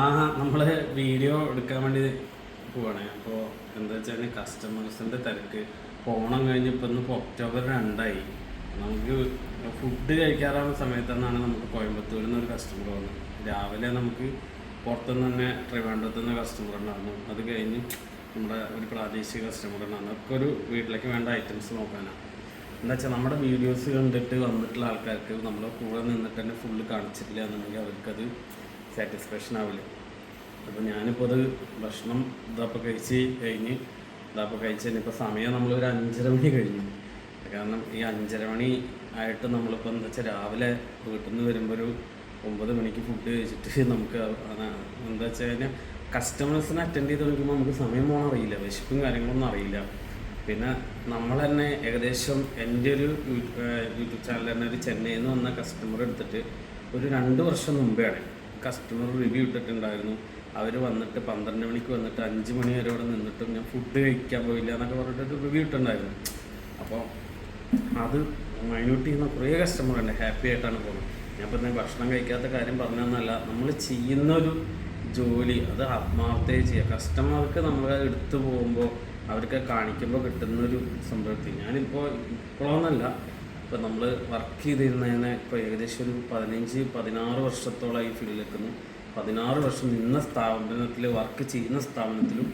ആ നമ്മൾ വീഡിയോ എടുക്കാൻ വേണ്ടി പോവാണ്. അപ്പോൾ എന്താ വെച്ചാൽ കസ്റ്റമേഴ്സിന്റെ തിരക്ക്. ഓണം കഴിഞ്ഞപ്പോൾ ഇന്ന് ഇപ്പോൾ ഒക്ടോബർ രണ്ടായി. നമുക്ക് ഫുഡ് കഴിക്കാറാവുന്ന സമയത്തെന്നാണ് നമുക്ക് കോയമ്പത്തൂരിൽ നിന്ന് ഒരു കസ്റ്റമർ വന്നത്. രാവിലെ നമുക്ക് പുറത്തുനിന്ന് തന്നെ ട്രിവാൻഡ്രത്ത് നിന്ന് കസ്റ്റമർ ഉണ്ടായിരുന്നു. അത് കഴിഞ്ഞ് നമ്മുടെ ഒരു പ്രാദേശിക കസ്റ്റമർ ഉണ്ടായിരുന്നു. അതൊക്കെ ഒരു വീട്ടിലേക്ക് വേണ്ട ഐറ്റംസ് നോക്കാനാണ്. എന്താ വെച്ചാൽ നമ്മുടെ വീഡിയോസ് കണ്ടിട്ട് വന്നിട്ടുള്ള ആൾക്കാർക്ക് നമ്മളെ കൂടെ നിന്നിട്ട് തന്നെ ഫുള്ള് കാണിച്ചിട്ടില്ല എന്നുണ്ടെങ്കിൽ അവർക്കത് സാറ്റിസ്ഫാക്ഷൻ ആവില്ല അപ്പോൾ ഞാനിപ്പോൾ അത് ഭക്ഷണം ഇതപ്പോൾ കഴിച്ച് കഴിഞ്ഞ് ഇതപ്പോൾ കഴിച്ച് കഴിഞ്ഞപ്പോൾ സമയം നമ്മളൊരു അഞ്ചര മണി കഴിഞ്ഞു. കാരണം ഈ അഞ്ചര മണി ആയിട്ട് നമ്മളിപ്പോൾ എന്താ വെച്ചാൽ രാവിലെ വീട്ടിൽ നിന്ന് വരുമ്പോൾ ഒരു ഒമ്പത് മണിക്ക് ഫുഡ് കഴിച്ചിട്ട് നമുക്ക് എന്താ വെച്ച് കഴിഞ്ഞാൽ കസ്റ്റമേഴ്സിനെ അറ്റൻഡ് ചെയ്ത് നോക്കുമ്പോൾ നമുക്ക് സമയം പോകണം അറിയില്ല. വിശപ്പും കാര്യങ്ങളൊന്നും അറിയില്ല. പിന്നെ നമ്മൾ തന്നെ ഏകദേശം എന്റെ ഒരു യൂട്യൂബ് ചാനൽ തന്നെ ഒരു ചെന്നൈയിൽ നിന്ന് വന്ന കസ്റ്റമർ എടുത്തിട്ട് ഒരു രണ്ട് വർഷം മുമ്പെയാണ് കസ്റ്റമർ റിവ്യൂ ഇട്ടിട്ടുണ്ടായിരുന്നു. അവർ വന്നിട്ട് പന്ത്രണ്ട് മണിക്ക് വന്നിട്ട് അഞ്ച് മണി വരെ അവിടെ നിന്നിട്ടും ഞാൻ ഫുഡ് കഴിക്കാൻ പോയില്ല എന്നൊക്കെ പറഞ്ഞിട്ട് റിവ്യൂ ഇട്ടുണ്ടായിരുന്നു അപ്പോൾ അത് മൈനോട്ടി ചെയ്യുന്ന കുറേ കസ്റ്റമറുണ്ട് ഹാപ്പി ആയിട്ടാണ് പോകുന്നത്. ഞാൻ പിന്നെ ഭക്ഷണം കഴിക്കാത്ത കാര്യം പറഞ്ഞതെന്നല്ല. നമ്മൾ ചെയ്യുന്ന ഒരു ജോലി അത് ആത്മാർത്ഥമായി ചെയ്യുക. കസ്റ്റമർക്ക് നമ്മൾ എടുത്തു പോകുമ്പോൾ അവർക്ക് കാണിക്കുമ്പോൾ കിട്ടുന്നൊരു സംതൃപ്തി. ഞാനിപ്പോൾ ഇപ്പോഴൊന്നല്ല ഇപ്പോൾ നമ്മൾ വർക്ക് ചെയ്തിരുന്നതിനെ ഇപ്പോൾ ഏകദേശം ഒരു പതിനഞ്ച് പതിനാറ് വർഷത്തോളം ഈ ഫീൽഡിൽ നിൽക്കുന്നു. പതിനാറ് വർഷം നിന്ന സ്ഥാപനത്തിൽ വർക്ക് ചെയ്യുന്ന സ്ഥാപനത്തിലും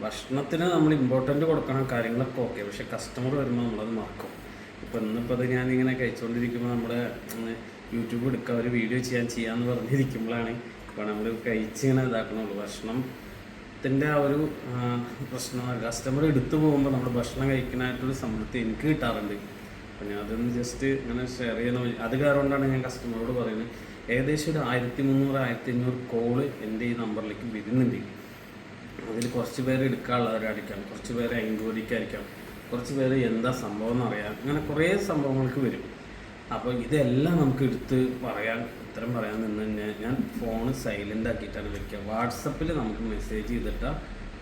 ഭക്ഷണത്തിന് നമ്മൾ ഇമ്പോർട്ടന്റ് കൊടുക്കണം കാര്യങ്ങളൊക്കെ ഓക്കെ പക്ഷേ കസ്റ്റമർ വരുമ്പോൾ നമ്മളത് മറക്കും. ഇപ്പോൾ ഇന്നിപ്പോൾ അത് ഞാനിങ്ങനെ കഴിച്ചുകൊണ്ടിരിക്കുമ്പോൾ നമ്മുടെ യൂട്യൂബ് എടുക്കുക ഒരു വീഡിയോ ചെയ്യാൻ ചെയ്യാമെന്ന് പറഞ്ഞിരിക്കുമ്പോഴാണ് ഇപ്പോൾ നമ്മൾ കഴിച്ചിങ്ങനെ ഇതാക്കണുള്ളൂ. ഭക്ഷണത്തിന്റെ ആ ഒരു പ്രശ്നം കസ്റ്റമർ എടുത്തു പോകുമ്പോൾ നമ്മൾ ഭക്ഷണം കഴിക്കാനായിട്ടൊരു സംതൃപ്തി എനിക്ക് കിട്ടാറുണ്ട്. അപ്പോൾ ഞാൻ അതൊന്ന് ജസ്റ്റ് ഇങ്ങനെ ഷെയർ വഴി- അത് കാരണമാണ് ഞാൻ കസ്റ്റമറോട് പറയുന്നത്. ഏകദേശം ഒരു ആയിരത്തി മുന്നൂറ് ആയിരത്തി അഞ്ഞൂറ് കോൾ എന്റെ ഈ നമ്പറിലേക്ക് വരുന്നുണ്ട്. അതിൽ കുറച്ച് പേര് എടുക്കാനുള്ളവരായിരിക്കാം കുറച്ച് പേര് എൻക്വയറിക്കായിരിക്കാം കുറച്ച് പേര് എന്താ സംഭവം എന്നറിയാം അങ്ങനെ കുറേ സംഭവങ്ങൾക്ക് വരും. അപ്പോൾ ഇതെല്ലാം നമുക്ക് എടുത്ത് പറയാൻ ഉത്തരം പറയാൻ നിന്ന് കഴിഞ്ഞാൽ ഞാൻ ഫോൺ സൈലന്റ് ആക്കിയിട്ടാണ് വെക്കുക വാട്സപ്പിൽ നമുക്ക് മെസ്സേജ് ചെയ്തിട്ടാൽ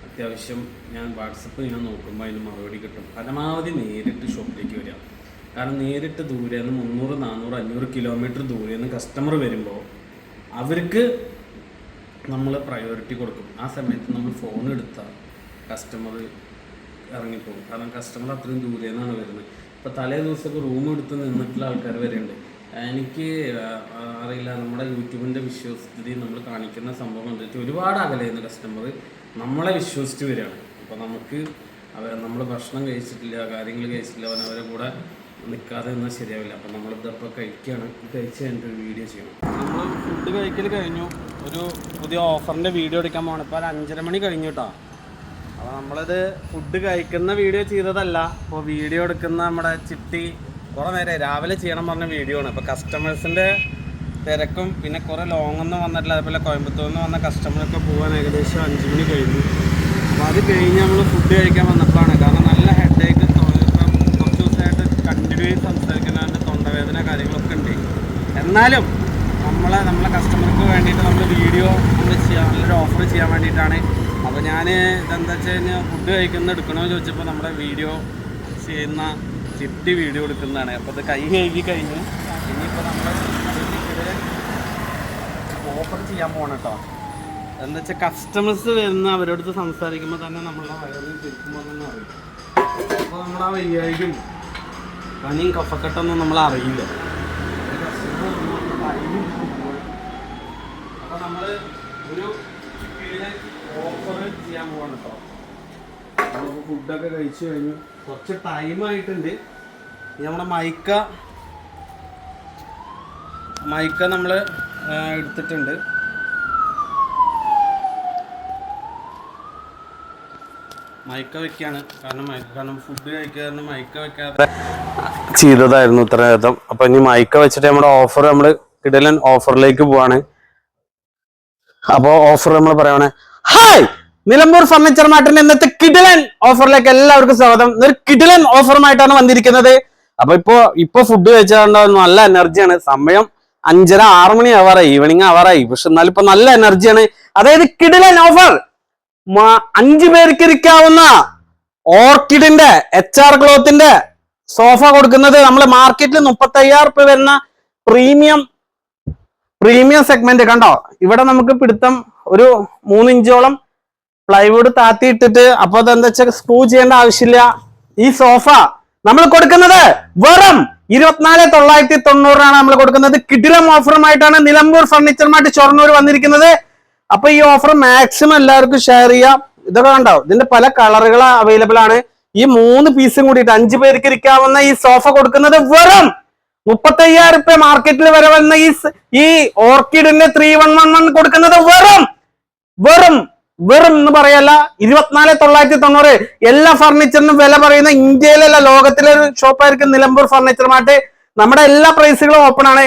അത്യാവശ്യം ഞാൻ വാട്സപ്പ് ഞാൻ നോക്കുമ്പോൾ അതിന് മറുപടി കിട്ടും. പരമാവധി നേരിട്ട് ഷോപ്പിലേക്ക് വരിക. കാരണം നേരിട്ട് ദൂരെ നിന്ന് മുന്നൂറ് നാനൂറ് അഞ്ഞൂറ് കിലോമീറ്റർ ദൂരെ നിന്ന് കസ്റ്റമർ വരുമ്പോൾ അവർക്ക് നമ്മൾ പ്രയോറിറ്റി കൊടുക്കും. ആ സമയത്ത് നമ്മൾ ഫോൺ എടുത്താൽ കസ്റ്റമർ ഇറങ്ങിപ്പോകും. കാരണം കസ്റ്റമർ അത്രയും ദൂരെ നിന്നാണ് വരുന്നത്. ഇപ്പോൾ തലേ ദിവസമൊക്കെ റൂം എടുത്ത് നിന്നിട്ടുള്ള ആൾക്കാർ വരെയുണ്ട്. എനിക്ക് അറിയില്ല. നമ്മുടെ യൂട്യൂബിന്റെ വിശ്വസ്തതി നമ്മൾ കാണിക്കുന്ന സംഭവം കണ്ടിട്ട് ഒരുപാട് അകലെയുന്ന കസ്റ്റമർ നമ്മളെ വിശ്വസിച്ച് വരികയാണ്. അപ്പോൾ നമുക്ക് അവർ നമ്മൾ ഭക്ഷണം കഴിച്ചിട്ടില്ല കാര്യങ്ങൾ കഴിച്ചിട്ടില്ല അവൻ അവരെ കൂടെ നിൽക്കാതെ എന്നാൽ ശരിയാവില്ല. അപ്പം നമ്മളിതപ്പോൾ കഴിക്കുകയാണ് കഴിച്ച് കഴിഞ്ഞിട്ട് വീഡിയോ ചെയ്യണം. നമ്മൾ ഫുഡ് കഴിക്കൽ കഴിഞ്ഞു. ഒരു പുതിയ ഓഫറിന്റെ വീഡിയോ എടുക്കാൻ പോകണം ഇപ്പോൾ ഒരു അഞ്ചര മണി കഴിഞ്ഞു കേട്ടോ അപ്പോൾ നമ്മളിത് ഫുഡ് കഴിക്കുന്ന വീഡിയോ ചെയ്തതല്ല. ഇപ്പോൾ വീഡിയോ എടുക്കുന്ന നമ്മുടെ ചിട്ടി കുറേ നേരം രാവിലെ ചെയ്യണം പറഞ്ഞ വീഡിയോ ആണ്. ഇപ്പോൾ കസ്റ്റമേഴ്സിന്റെ തിരക്കും പിന്നെ കുറേ ലോങ് ഒന്നും വന്നിട്ടില്ല. അതേപോലെ കോയമ്പത്തൂരിൽ നിന്ന് വന്ന കസ്റ്റമറൊക്കെ പോകാൻ ഏകദേശം അഞ്ച് മണി കഴിഞ്ഞു. അപ്പോൾ അത് കഴിഞ്ഞ് നമ്മൾ ഫുഡ് കഴിക്കാൻ വന്നപ്പോഴാണ്. കാരണം നല്ല ഹെഡ് ദിവസമായിട്ട് കണ്ടിന്യൂസ് സംസാരിക്കുന്നതിന്റെ തൊണ്ടവേദന കാര്യങ്ങളൊക്കെ ഉണ്ട്. എന്നാലും നമ്മളെ നമ്മളെ കസ്റ്റമർക്ക് വേണ്ടിയിട്ട് നമ്മൾ വീഡിയോ നമ്മൾ ചെയ്യാൻ നല്ലൊരു ഓഫർ ചെയ്യാൻ വേണ്ടിയിട്ടാണ്. അപ്പോൾ ഞാൻ ഇതെന്താ വെച്ച് കഴിഞ്ഞാൽ ഫുഡ് കഴിക്കുന്ന എടുക്കണോ എന്ന് ചോദിച്ചപ്പോൾ നമ്മുടെ വീഡിയോ ചെയ്യുന്ന ചിട്ടി വീഡിയോ എടുക്കുന്നതാണ്. അപ്പോൾ അത് കൈ കഴുകി കഴിഞ്ഞു ഇനിയിപ്പോൾ നമ്മൾ ഓഫർ ചെയ്യാൻ പോകണം കേട്ടോ. എന്താ വെച്ചാൽ കസ്റ്റമേഴ്സ് വരുന്ന അവരോട് സംസാരിക്കുമ്പോൾ തന്നെ നമ്മളെ വയറിൽ തിരിക്കുമ്പോൾ തന്നെ അറിയും അപ്പോൾ നമ്മൾ ആ വയ്യായിരിക്കും പനിയും കഫക്കെട്ടൊന്നും നമ്മൾ അറിയില്ല അപ്പോൾ നമ്മൾ ഒരു ചെയ്യാൻ ഫുഡൊക്കെ കഴിച്ചു കഴിഞ്ഞു. കുറച്ച് ടൈം ആയിട്ടുണ്ട്. നമ്മുടെ മൈക്ക മൈക്ക നമ്മൾ എടുത്തിട്ടുണ്ട്. മയക്ക വെക്കാണ്. കാരണം മയക്ക കാരണം ഫുഡ് കഴിക്കാൻ മയക്ക വെക്കാതെ ചെയ്തതായിരുന്നു ഉത്തരവാദിത്തം അപ്പൊ ഇനി മൈക്ക വെച്ചിട്ട് നമ്മുടെ ഓഫർ നമ്മൾ കിടലൻ ഓഫറിലേക്ക് പോവാണ്. അപ്പോ ഓഫർ നമ്മൾ പറയണേ ഹായ് നിലമ്പൂർ ഫർണിച്ചർ മാർട്ടിന്റെ ഇന്നത്തെ കിടിലൻ ഓഫറിലേക്ക് എല്ലാവർക്കും സ്വാഗതം. ഒരു കിടിലൻ ഓഫറുമായിട്ടാണ് വന്നിരിക്കുന്നത്. അപ്പൊ ഇപ്പോ ഇപ്പൊ ഫുഡ് കഴിച്ചാൽ നല്ല എനർജിയാണ് സമയം അഞ്ചര ആറു മണി ആവാറായി. ഈവനിങ് ആവാറായി. പക്ഷെ എന്നാലും ഇപ്പൊ നല്ല എനർജിയാണ് അതായത് കിടിലൻ ഓഫർ അഞ്ചു പേർക്ക് ഇരിക്കാവുന്ന ഓർക്കിഡിന്റെ എച്ച് ആർ ക്ലോത്തിന്റെ സോഫ കൊടുക്കുന്നത് നമ്മൾ മാർക്കറ്റിൽ മുപ്പത്തി അയ്യായിരം റുപ്യ വരുന്ന പ്രീമിയം പ്രീമിയം സെഗ്മെന്റ് കണ്ടോ? ഇവിടെ നമുക്ക് പിടുത്തം ഒരു മൂന്ന് ഇഞ്ചോളം പ്ലൈവുഡ് താത്തി ഇട്ടിട്ട് അപ്പൊ അതെന്താ വെച്ചാൽ സ്ക്രൂ ചെയ്യേണ്ട ആവശ്യമില്ല. ഈ സോഫ നമ്മൾ കൊടുക്കുന്നത് വെറും ഇരുപത്തിനാല് തൊള്ളായിരത്തി തൊണ്ണൂറാണ് നമ്മൾ കൊടുക്കുന്നത്. കിടിലം ഓഫറുമായിട്ടാണ് നിലമ്പൂർ ഫർണിച്ചറുമായിട്ട് ഷൊർണൂർ വന്നിരിക്കുന്നത്. അപ്പൊ ഈ ഓഫർ മാക്സിമം എല്ലാവർക്കും ഷെയർ ചെയ്യാം. ഇതൊക്കെ കണ്ടോ? ഇതിന്റെ പല കളറുകൾ അവൈലബിൾ ആണ്. ഈ മൂന്ന് പീസും കൂടിയിട്ട് അഞ്ചു പേർക്ക് ഇരിക്കാവുന്ന ഈ സോഫ കൊടുക്കുന്നത് വെറും മുപ്പത്തയ്യായിരം റുപ്യ മാർക്കറ്റിൽ വരെ വന്ന ഈ ഈ ഓർക്കിഡിന്റെ ത്രീ വൺ വൺ വൺ കൊടുക്കുന്നത് വെറും വെറും വെറും എന്ന് പറയല്ല. ഇരുപത്തിനാല് തൊള്ളായിരത്തി തൊണ്ണൂറ് എല്ലാ ഫർണിച്ചറിനും വില പറയുന്ന ഇന്ത്യയിലല്ല ലോകത്തിലെ ഒരു ഷോപ്പായിരിക്കും നിലമ്പൂർ ഫർണിച്ചറുമായിട്ട് നമ്മുടെ എല്ലാ പ്രൈസുകളും ഓപ്പൺ ആണ്.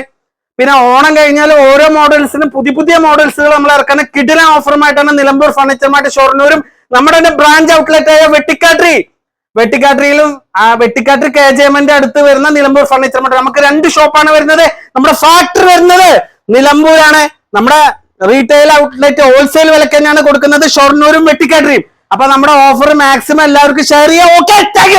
പിന്നെ ഓണം കഴിഞ്ഞാൽ ഓരോ മോഡൽസിനും പുതിയ പുതിയ മോഡൽസുകൾ നമ്മൾ ഇറക്കുന്ന കിടിലൻ ഓഫറുമായിട്ടാണ് നിലമ്പൂർ ഫർണിച്ചറുമായിട്ട് ഷോറിനൂരും നമ്മുടെ ബ്രാഞ്ച് ഔട്ട്ലെറ്റ് ആയ വെട്ടിക്കാട്രി. വെട്ടിക്കാട്രിയിലും വെട്ടിക്കാട്ടിൽ കെ ജെ എമ്മിന്റെ അടുത്ത് വരുന്ന നിലമ്പൂർ ഫർണിച്ചർ മാർട്ട് നമുക്ക് രണ്ട് ഷോപ്പാണ് വരുന്നത്. നമ്മുടെ ഫാക്ടറി വരുന്നത് നിലമ്പൂരാണ്. നമ്മുടെ റീറ്റെയിൽ ഔട്ട്ലെറ്റ് ഹോൾസെയിൽ വിലക്ക് തന്നെയാണ് കൊടുക്കുന്നത്. ഷൊർണൂരും വെട്ടിക്കാട്ടിയും അപ്പൊ നമ്മുടെ ഓഫർ മാക്സിമം എല്ലാവർക്കും ഷെയർ ചെയ്യാം. Okay thank